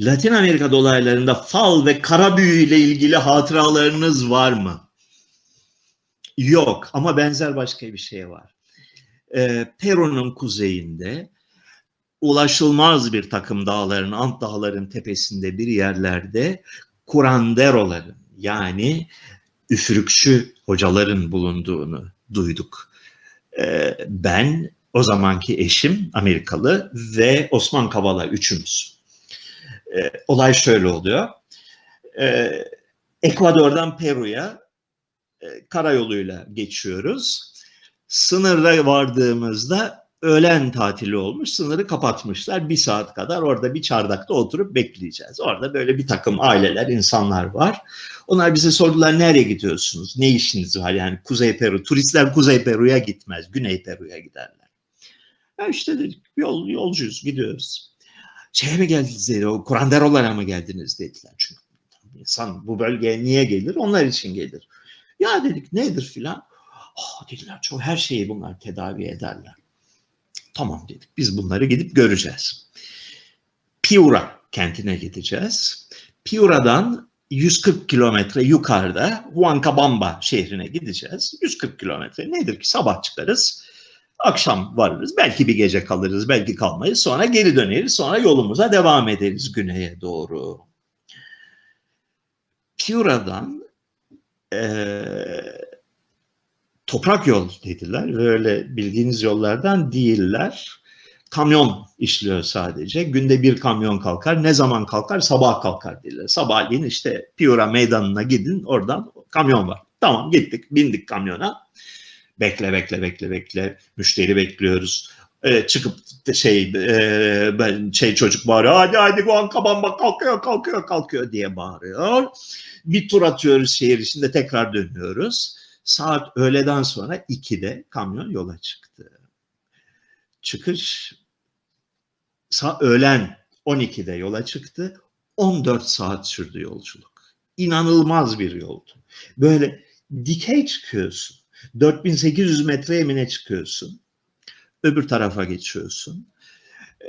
Latin Amerika dolaylarında fal ve kara büyü ile ilgili hatıralarınız var mı? Yok ama benzer başka bir şey var. Ee, Peru'nun kuzeyinde ulaşılmaz bir takım dağların, Ant dağların tepesinde bir yerlerde kuranderoların yani üfürükçü hocaların bulunduğunu duyduk. Ee, ben o zamanki eşim Amerikalı ve Osman Kavala üçümüz. Ee, olay şöyle oluyor. Ee, Ekvador'dan Peru'ya e, karayoluyla geçiyoruz. Sınırda vardığımızda öğlen tatili olmuş. Sınırı kapatmışlar. Bir saat kadar orada bir çardakta oturup bekleyeceğiz. Orada böyle bir takım aileler, insanlar var. Onlar bize sordular nereye gidiyorsunuz? Ne işiniz var? Yani Kuzey Peru. Turistler Kuzey Peru'ya gitmez. Güney Peru'ya giderler. Ya işte dedik yol, yolcuyuz gidiyoruz. Şeye mi geldiniz dedi. O Kuranderolara mı geldiniz dediler. Çünkü insan bu bölgeye niye gelir? Onlar için gelir. Ya dedik nedir filan. Oh, dediler çok her şeyi bunlar tedavi ederler. Tamam dedik. Biz bunları gidip göreceğiz. Piura kentine gideceğiz. Piura'dan 140 kilometre yukarıda Huancabamba şehrine gideceğiz. 140 kilometre nedir ki sabah çıkarız. Akşam varırız. Belki bir gece kalırız, belki kalmayız. Sonra geri döneriz. Sonra yolumuza devam ederiz güneye doğru. Piura'dan eee toprak yol dediler. Böyle bildiğiniz yollardan değiller. Kamyon işliyor sadece. Günde bir kamyon kalkar. Ne zaman kalkar? Sabah kalkar dediler. Sabahleyin işte Piura meydanına gidin. Oradan kamyon var. Tamam gittik. Bindik kamyona. Bekle bekle bekle bekle. Müşteri bekliyoruz. Ee, çıkıp şey e, ben şey çocuk bağırıyor. Hadi hadi Guancabamba kalkıyor kalkıyor kalkıyor diye bağırıyor. Bir tur atıyoruz şehir içinde tekrar dönüyoruz. Saat öğleden sonra 2'de kamyon yola çıktı. Çıkış sa öğlen 12'de yola çıktı. 14 saat sürdü yolculuk. İnanılmaz bir yoldu. Böyle dikey çıkıyorsun. 4800 metre emine çıkıyorsun. Öbür tarafa geçiyorsun.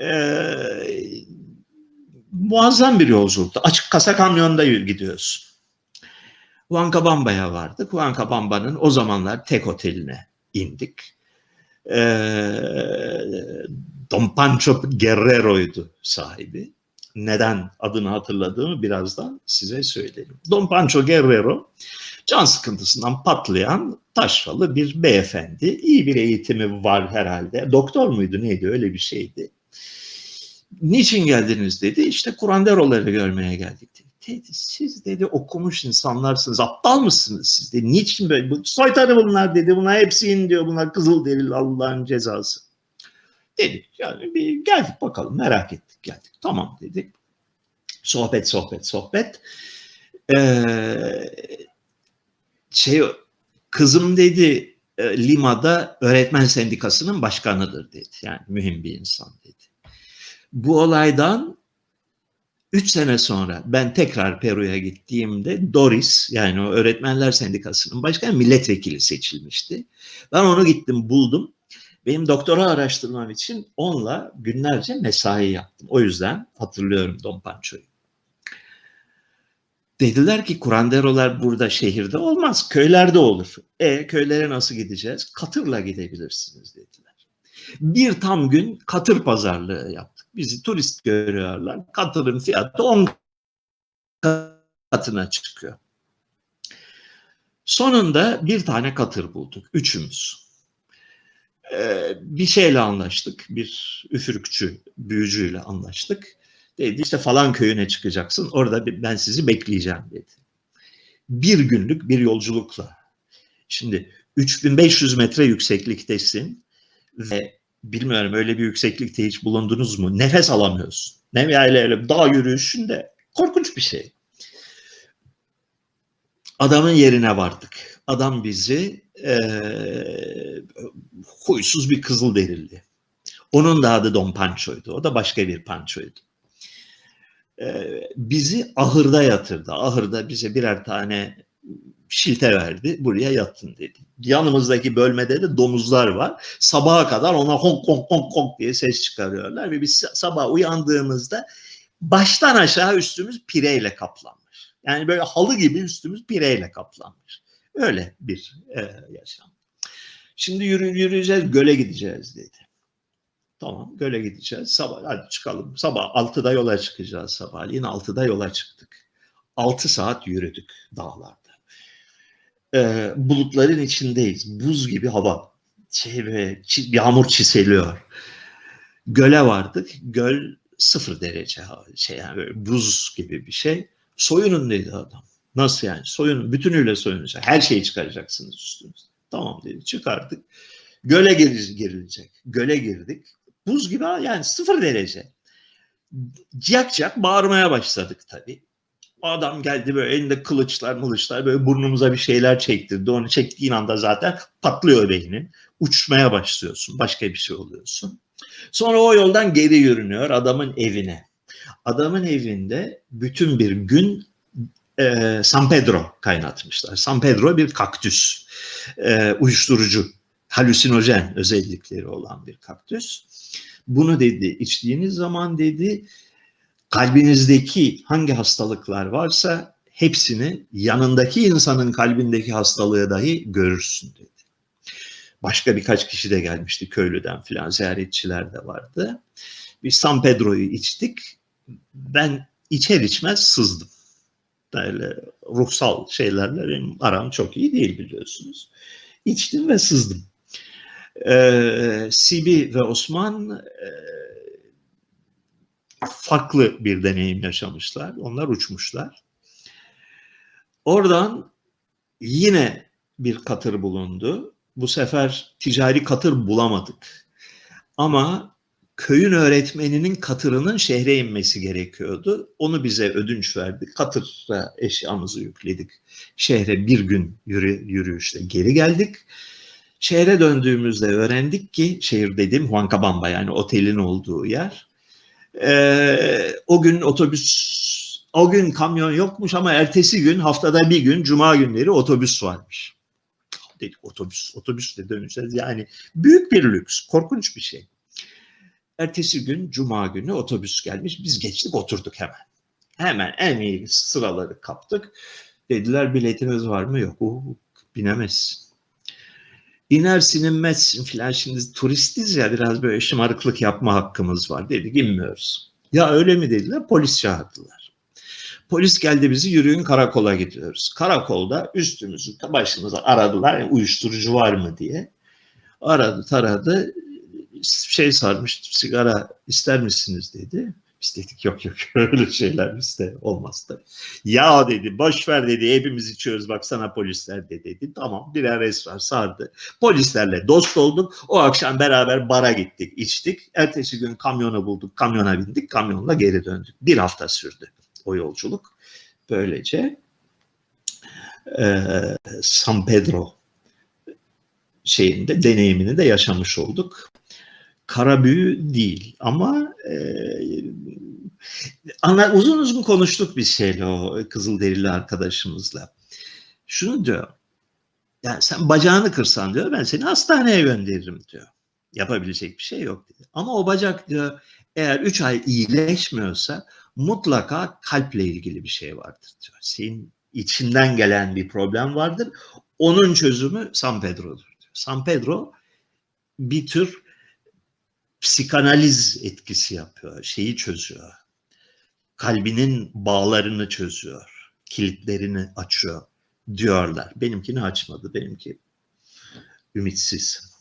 Ee, muazzam bir yolculuktu. Açık kasa kamyonda gidiyorsun. Huancabamba'ya vardık. Huancabamba'nın o zamanlar tek oteline indik. Ee, Don Pancho Guerrero'ydu sahibi. Neden adını hatırladığımı birazdan size söyleyeyim. Don Pancho Guerrero can sıkıntısından patlayan taşralı bir beyefendi. İyi bir eğitimi var herhalde. Doktor muydu neydi öyle bir şeydi. Niçin geldiniz dedi. İşte Kuranderoları görmeye geldik dedi. Siz dedi okumuş insanlarsınız. Aptal mısınız siz dedi. Niçin böyle? Bu, soytarı bunlar dedi. Bunlar hepsi in diyor. Bunlar kızıl derili Allah'ın cezası. Dedik yani bir geldik bakalım merak ettik geldik. Tamam dedik. Sohbet sohbet sohbet. Ee, şey kızım dedi e, Lima'da öğretmen sendikasının başkanıdır dedi. Yani mühim bir insan dedi. Bu olaydan 3 sene sonra ben tekrar Peru'ya gittiğimde Doris yani o öğretmenler sendikasının başkanı milletvekili seçilmişti. Ben onu gittim buldum. Benim doktora araştırmam için onunla günlerce mesai yaptım. O yüzden hatırlıyorum Don Pancho'yu. Dediler ki kuranderolar burada şehirde olmaz, köylerde olur. E köylere nasıl gideceğiz? Katırla gidebilirsiniz dediler. Bir tam gün katır pazarlığı yaptık. Bizi turist görüyorlar. Katırın fiyatı 10 katına çıkıyor. Sonunda bir tane katır bulduk. Üçümüz. Ee, bir şeyle anlaştık. Bir üfürükçü, büyücüyle anlaştık. Dedi işte falan köyüne çıkacaksın. Orada ben sizi bekleyeceğim dedi. Bir günlük bir yolculukla. Şimdi 3500 metre yüksekliktesin ve bilmiyorum öyle bir yükseklikte hiç bulundunuz mu? Nefes alamıyorsun. Ne öyle öyle dağ yürüyüşünde korkunç bir şey. Adamın yerine vardık. Adam bizi e, huysuz bir kızıl derildi. Onun da adı Don Pancho'ydu. O da başka bir Pancho'ydu. E, bizi ahırda yatırdı. Ahırda bize birer tane şilte verdi. Buraya yatın dedi. Yanımızdaki bölmede de domuzlar var. Sabaha kadar ona honk honk honk honk diye ses çıkarıyorlar ve biz sabah uyandığımızda Baştan aşağı üstümüz pireyle kaplanmış. Yani böyle halı gibi üstümüz pireyle kaplanmış. Öyle bir e, yaşam. Şimdi yürü, yürüyeceğiz, göle gideceğiz dedi. Tamam, göle gideceğiz. Sabah hadi çıkalım. Sabah 6'da yola çıkacağız sabahleyin. 6'da yola çıktık. 6 saat yürüdük dağlarda. Ee, bulutların içindeyiz. Buz gibi hava. Şey, ve yağmur çiseliyor. Göle vardık. Göl sıfır derece şey yani böyle buz gibi bir şey. Soyunun dedi adam. Nasıl yani? Soyunun. Bütünüyle soyunacak. Her şeyi çıkaracaksınız üstünüze. Tamam dedi. Çıkardık. Göle gir- girilecek. Göle girdik. Buz gibi yani sıfır derece. Ciyak ciyak bağırmaya başladık tabii. Adam geldi böyle elinde kılıçlar mılıçlar böyle burnumuza bir şeyler çektirdi. Onu çektiğin anda zaten patlıyor beynin. Uçmaya başlıyorsun. Başka bir şey oluyorsun. Sonra o yoldan geri yürünüyor adamın evine. Adamın evinde bütün bir gün e, San Pedro kaynatmışlar. San Pedro bir kaktüs. E, uyuşturucu, halüsinojen özellikleri olan bir kaktüs. Bunu dedi içtiğiniz zaman dedi kalbinizdeki hangi hastalıklar varsa hepsini yanındaki insanın kalbindeki hastalığı dahi görürsün dedi. Başka birkaç kişi de gelmişti köylüden filan ziyaretçiler de vardı. Biz San Pedro'yu içtik. Ben içer içmez sızdım. Böyle ruhsal şeylerle benim aram çok iyi değil biliyorsunuz. İçtim ve sızdım. Ee, Sibi ve Osman e, farklı bir deneyim yaşamışlar. Onlar uçmuşlar. Oradan yine bir katır bulundu. Bu sefer ticari katır bulamadık. Ama köyün öğretmeninin katırının şehre inmesi gerekiyordu. Onu bize ödünç verdi. Katıra eşyamızı yükledik. Şehre bir gün yürü, yürüyüşle geri geldik. Şehre döndüğümüzde öğrendik ki, şehir dediğim Huancabamba yani otelin olduğu yer. Ee, o gün otobüs, o gün kamyon yokmuş ama ertesi gün haftada bir gün cuma günleri otobüs varmış. Dedik otobüs, otobüsle döneceğiz. Yani büyük bir lüks, korkunç bir şey. Ertesi gün cuma günü otobüs gelmiş. Biz geçtik oturduk hemen. Hemen en iyi sıraları kaptık. Dediler biletiniz var mı? Yok. Oo, binemezsin. İnersin inmezsin filan şimdi turistiz ya biraz böyle şımarıklık yapma hakkımız var dedik inmiyoruz. Ya öyle mi dediler polis çağırdılar. Polis geldi bizi yürüyün karakola gidiyoruz. Karakolda üstümüzü başımıza aradılar yani uyuşturucu var mı diye. Aradı taradı şey sarmış sigara ister misiniz dedi. Biz dedik yok yok öyle şeyler bizde olmaz tabii. Ya dedi boş ver dedi hepimiz içiyoruz baksana polisler de dedi. Tamam birer esrar sardı. Polislerle dost olduk. O akşam beraber bara gittik içtik. Ertesi gün kamyonu bulduk kamyona bindik kamyonla geri döndük. Bir hafta sürdü o yolculuk. Böylece e, San Pedro şeyinde deneyimini de yaşamış olduk. Kara büyü değil ama e, ana, uzun uzun konuştuk bir şeyle o Kızılderili arkadaşımızla. Şunu diyor. Yani sen bacağını kırsan diyor ben seni hastaneye gönderirim diyor. Yapabilecek bir şey yok dedi. Ama o bacak diyor eğer 3 ay iyileşmiyorsa mutlaka kalple ilgili bir şey vardır diyor. Senin içinden gelen bir problem vardır. Onun çözümü San Pedro'dur diyor. San Pedro bir tür psikanaliz etkisi yapıyor. Şeyi çözüyor. Kalbinin bağlarını çözüyor. Kilitlerini açıyor diyorlar. Benimkini açmadı. Benimki ümitsiz.